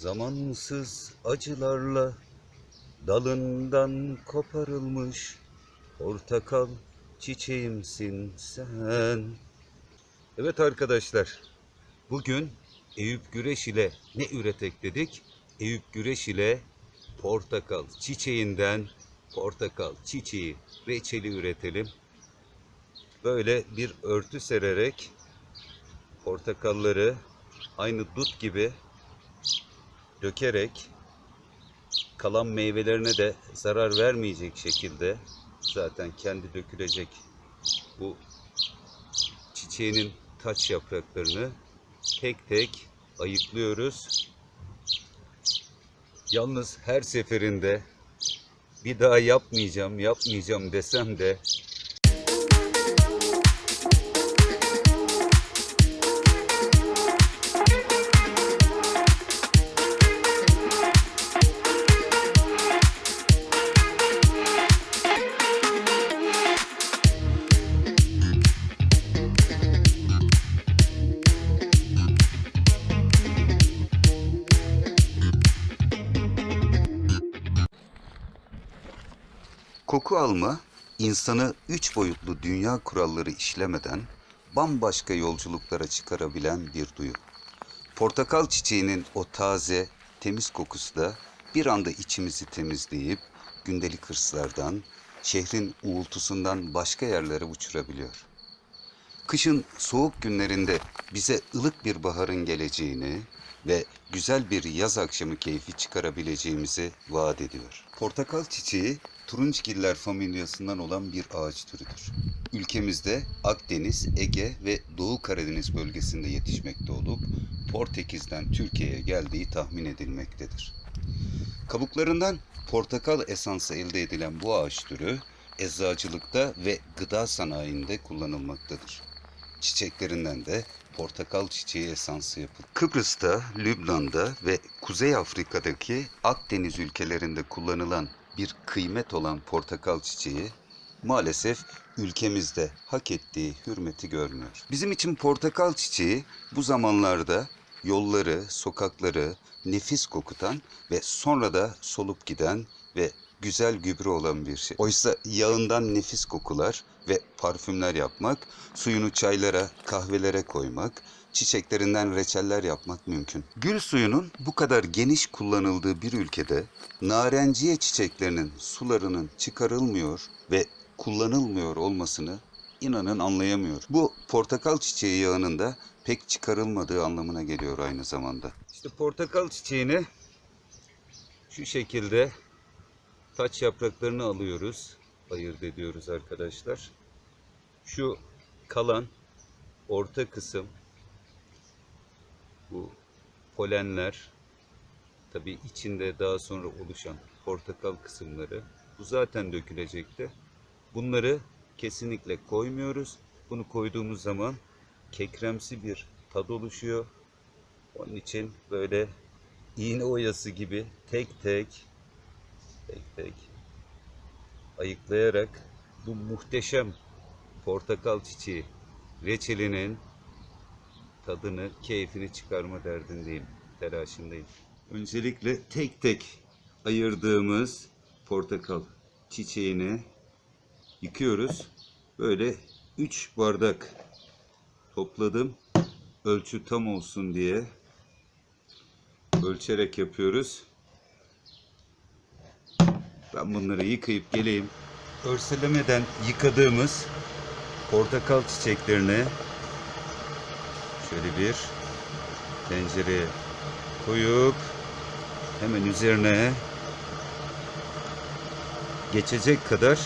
Zamansız acılarla dalından koparılmış portakal çiçeğimsin sen. Evet arkadaşlar, bugün Eyüp Güreş ile ne üretek dedik? Eyüp Güreş ile portakal çiçeğinden portakal çiçeği reçeli üretelim. Böyle bir örtü sererek portakalları aynı dut gibi dökerek kalan meyvelerine de zarar vermeyecek şekilde zaten kendi dökülecek bu çiçeğinin taç yapraklarını tek tek ayıklıyoruz. Yalnız her seferinde bir daha yapmayacağım, yapmayacağım desem de Koku alma, insanı üç boyutlu dünya kuralları işlemeden bambaşka yolculuklara çıkarabilen bir duyu. Portakal çiçeğinin o taze, temiz kokusu da bir anda içimizi temizleyip gündelik hırslardan, şehrin uğultusundan başka yerlere uçurabiliyor. Kışın soğuk günlerinde bize ılık bir baharın geleceğini ve güzel bir yaz akşamı keyfi çıkarabileceğimizi vaat ediyor. Portakal çiçeği turunçgiller familyasından olan bir ağaç türüdür. Ülkemizde Akdeniz, Ege ve Doğu Karadeniz bölgesinde yetişmekte olup Portekiz'den Türkiye'ye geldiği tahmin edilmektedir. Kabuklarından portakal esansı elde edilen bu ağaç türü eczacılıkta ve gıda sanayinde kullanılmaktadır. Çiçeklerinden de portakal çiçeği esansı yapılır. Kıbrıs'ta, Lübnan'da ve Kuzey Afrika'daki Akdeniz ülkelerinde kullanılan bir kıymet olan portakal çiçeği maalesef ülkemizde hak ettiği hürmeti görmüyor. Bizim için portakal çiçeği bu zamanlarda yolları, sokakları nefis kokutan ve sonra da solup giden ve güzel gübre olan bir şey. Oysa yağından nefis kokular ve parfümler yapmak, suyunu çaylara, kahvelere koymak, çiçeklerinden reçeller yapmak mümkün. Gül suyunun bu kadar geniş kullanıldığı bir ülkede narenciye çiçeklerinin sularının çıkarılmıyor ve kullanılmıyor olmasını inanın anlayamıyor. Bu portakal çiçeği yağının da pek çıkarılmadığı anlamına geliyor aynı zamanda. İşte portakal çiçeğini şu şekilde taç yapraklarını alıyoruz. Ayırt ediyoruz arkadaşlar. Şu kalan orta kısım bu polenler tabi içinde daha sonra oluşan portakal kısımları bu zaten dökülecekti. Bunları kesinlikle koymuyoruz. Bunu koyduğumuz zaman kekremsi bir tad oluşuyor. Onun için böyle iğne oyası gibi tek tek tek tek ayıklayarak bu muhteşem portakal çiçeği reçelinin tadını, keyfini çıkarma derdindeyim, telaşındayım. Öncelikle tek tek ayırdığımız portakal çiçeğini yıkıyoruz. Böyle 3 bardak topladım. Ölçü tam olsun diye ölçerek yapıyoruz. Ben bunları yıkayıp geleyim. Örselemeden yıkadığımız portakal çiçeklerini şöyle bir tencereye koyup hemen üzerine geçecek kadar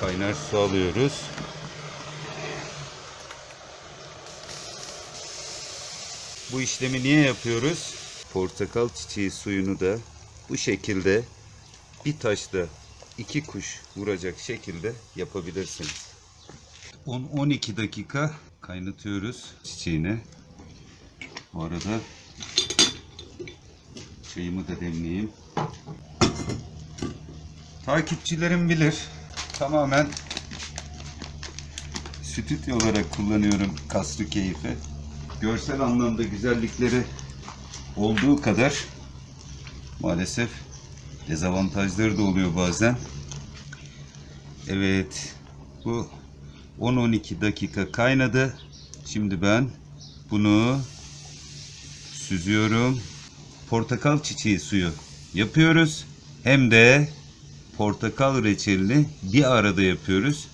kaynar su alıyoruz. Bu işlemi niye yapıyoruz? Portakal çiçeği suyunu da bu şekilde bir taşla iki kuş vuracak şekilde yapabilirsiniz. 10-12 dakika kaynatıyoruz çiçeğini. Bu arada çayımı da demleyeyim. Takipçilerim bilir. Tamamen stüdyo olarak kullanıyorum kasrı keyfi. Görsel anlamda güzellikleri olduğu kadar maalesef dezavantajları da oluyor bazen. Evet. Bu 10-12 dakika kaynadı. Şimdi ben bunu süzüyorum. Portakal çiçeği suyu yapıyoruz. Hem de portakal reçelini bir arada yapıyoruz.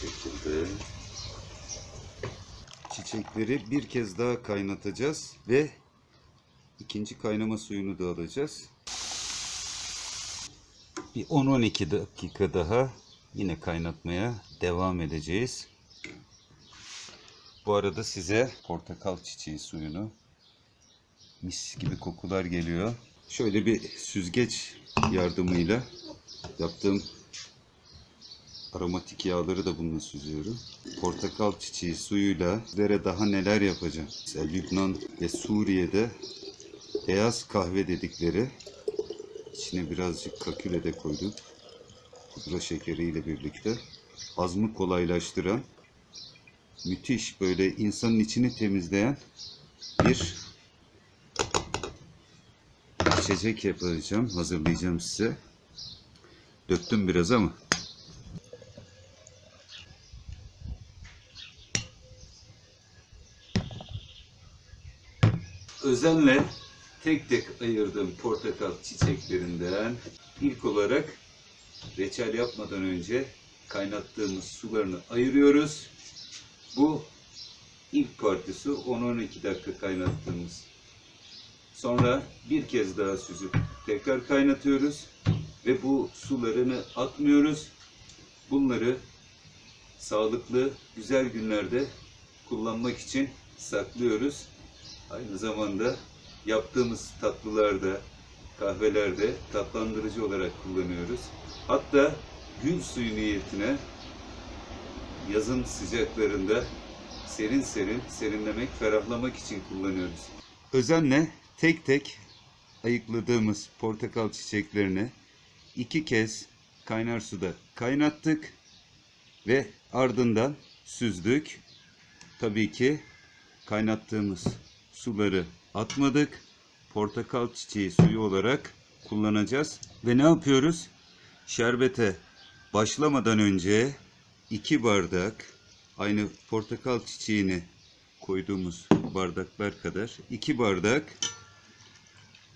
Şekilde çiçekleri bir kez daha kaynatacağız ve ikinci kaynama suyunu da alacağız. Bir 10-12 dakika daha yine kaynatmaya devam edeceğiz. Bu arada size portakal çiçeği suyunu mis gibi kokular geliyor. Şöyle bir süzgeç yardımıyla yaptığım aromatik yağları da bununla süzüyorum. Portakal çiçeği suyuyla sizlere daha neler yapacağım. Mesela Lübnan ve Suriye'de beyaz kahve dedikleri içine birazcık kaküle de koyduk. Pudra şekeriyle birlikte. Hazmı kolaylaştıran müthiş böyle insanın içini temizleyen bir içecek yapacağım, hazırlayacağım size. Döktüm biraz ama özenle tek tek ayırdığım portakal çiçeklerinden ilk olarak reçel yapmadan önce kaynattığımız sularını ayırıyoruz. Bu ilk partisi 10-12 dakika kaynattığımız. Sonra bir kez daha süzüp tekrar kaynatıyoruz ve bu sularını atmıyoruz. Bunları sağlıklı, güzel günlerde kullanmak için saklıyoruz. Aynı zamanda yaptığımız tatlılarda, kahvelerde tatlandırıcı olarak kullanıyoruz. Hatta gül suyu niyetine yazın sıcaklarında serin serin serinlemek, ferahlamak için kullanıyoruz. Özenle tek tek ayıkladığımız portakal çiçeklerini iki kez kaynar suda kaynattık ve ardından süzdük. Tabii ki kaynattığımız suları atmadık. Portakal çiçeği suyu olarak kullanacağız. Ve ne yapıyoruz? Şerbete başlamadan önce 2 bardak aynı portakal çiçeğini koyduğumuz bardaklar kadar 2 bardak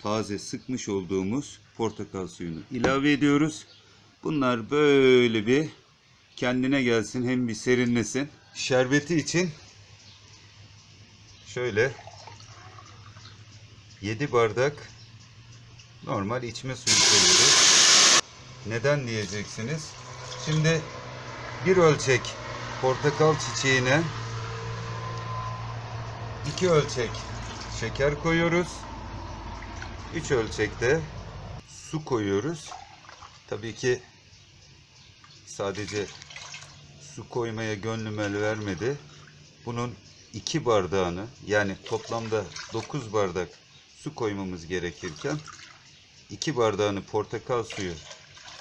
taze sıkmış olduğumuz portakal suyunu ilave ediyoruz. Bunlar böyle bir kendine gelsin hem bir serinlesin. Şerbeti için şöyle 7 bardak normal içme suyu koyuyoruz. Neden diyeceksiniz? Şimdi bir ölçek portakal çiçeğine iki ölçek şeker koyuyoruz. Üç ölçekte su koyuyoruz. Tabii ki sadece su koymaya gönlüm el vermedi. Bunun iki bardağını yani toplamda 9 bardak su koymamız gerekirken iki bardağını portakal suyu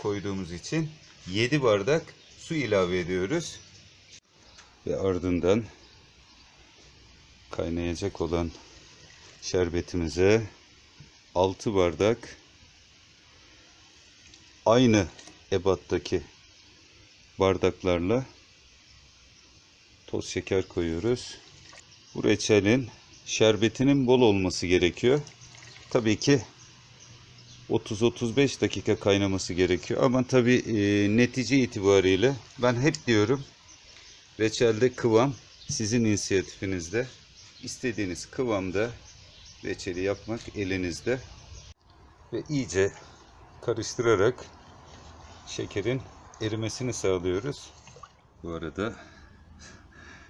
koyduğumuz için 7 bardak su ilave ediyoruz. Ve ardından kaynayacak olan şerbetimize 6 bardak aynı ebattaki bardaklarla toz şeker koyuyoruz. Bu reçelin şerbetinin bol olması gerekiyor. Tabii ki 30-35 dakika kaynaması gerekiyor. Ama tabii e, netice itibariyle ben hep diyorum reçelde kıvam sizin inisiyatifinizde. İstediğiniz kıvamda reçeli yapmak elinizde. Ve iyice karıştırarak şekerin erimesini sağlıyoruz. Bu arada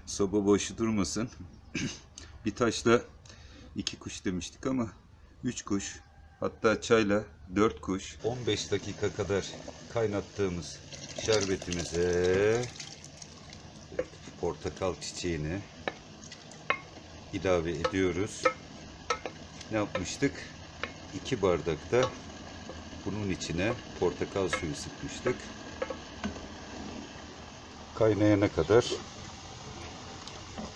soba boş durmasın. bir taşla iki kuş demiştik ama üç kuş hatta çayla dört kuş 15 dakika kadar kaynattığımız şerbetimize portakal çiçeğini ilave ediyoruz. Ne yapmıştık? 2 bardakta bunun içine portakal suyu sıkmıştık. Kaynayana kadar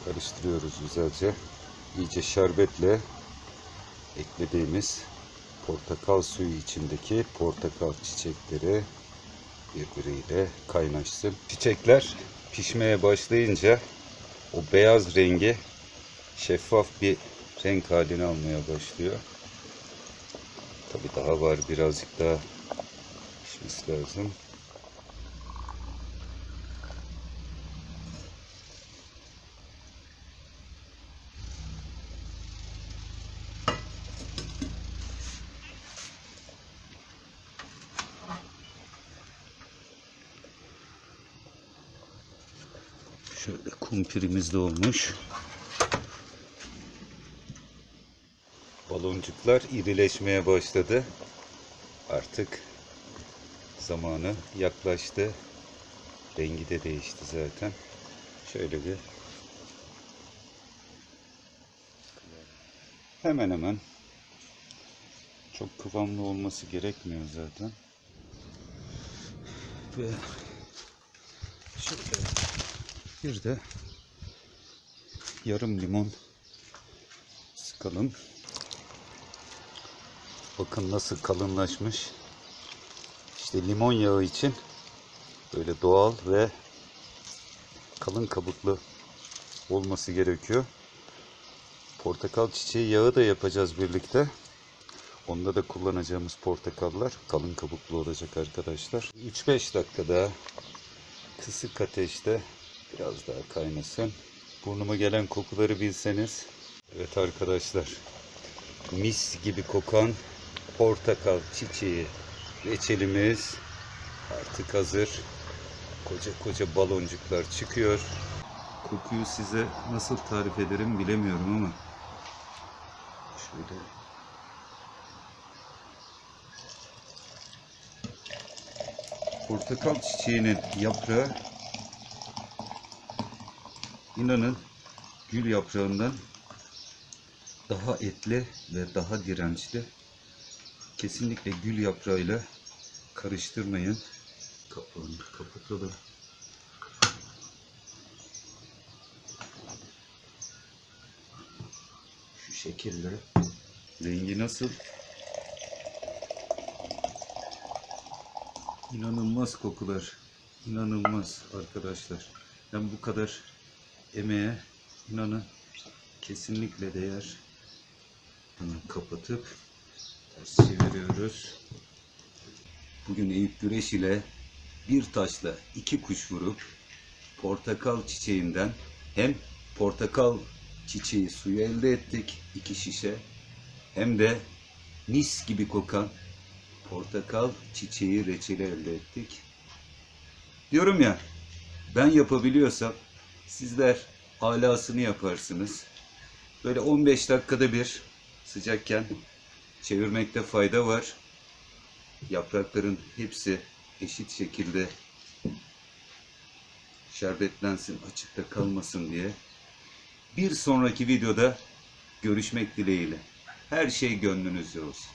karıştırıyoruz güzelce. İyice şerbetle eklediğimiz portakal suyu içindeki portakal çiçekleri birbiriyle kaynaşsın. Çiçekler pişmeye başlayınca o beyaz rengi şeffaf bir renk haline almaya başlıyor. Tabi daha var birazcık daha pişmesi lazım. Şöyle kumpirimiz de olmuş. Baloncuklar irileşmeye başladı. Artık zamanı yaklaştı. Rengi de değişti zaten. Şöyle bir hemen hemen çok kıvamlı olması gerekmiyor zaten. Ve şöyle bir de yarım limon sıkalım. Bakın nasıl kalınlaşmış. İşte limon yağı için böyle doğal ve kalın kabuklu olması gerekiyor. Portakal çiçeği yağı da yapacağız birlikte. Onda da kullanacağımız portakallar kalın kabuklu olacak arkadaşlar. 3-5 dakika daha kısık ateşte biraz daha kaynasın. Burnuma gelen kokuları bilseniz. Evet arkadaşlar. Mis gibi kokan portakal çiçeği reçelimiz artık hazır. Koca koca baloncuklar çıkıyor. Kokuyu size nasıl tarif ederim bilemiyorum ama şöyle portakal çiçeğinin yaprağı inanın gül yaprağından daha etli ve daha dirençli. Kesinlikle gül yaprağıyla karıştırmayın. Kapağını kapatalım. Şu şekilde. Rengi nasıl? İnanılmaz kokular. İnanılmaz arkadaşlar. Ben bu kadar emeğe inanın kesinlikle değer. Hemen kapatıp ters çeviriyoruz. Bugün Eyüp Güreş ile bir taşla iki kuş vurup portakal çiçeğinden hem portakal çiçeği suyu elde ettik iki şişe hem de mis gibi kokan portakal çiçeği reçeli elde ettik. Diyorum ya ben yapabiliyorsam sizler alasını yaparsınız. Böyle 15 dakikada bir sıcakken çevirmekte fayda var. Yaprakların hepsi eşit şekilde şerbetlensin, açıkta kalmasın diye. Bir sonraki videoda görüşmek dileğiyle. Her şey gönlünüzce olsun.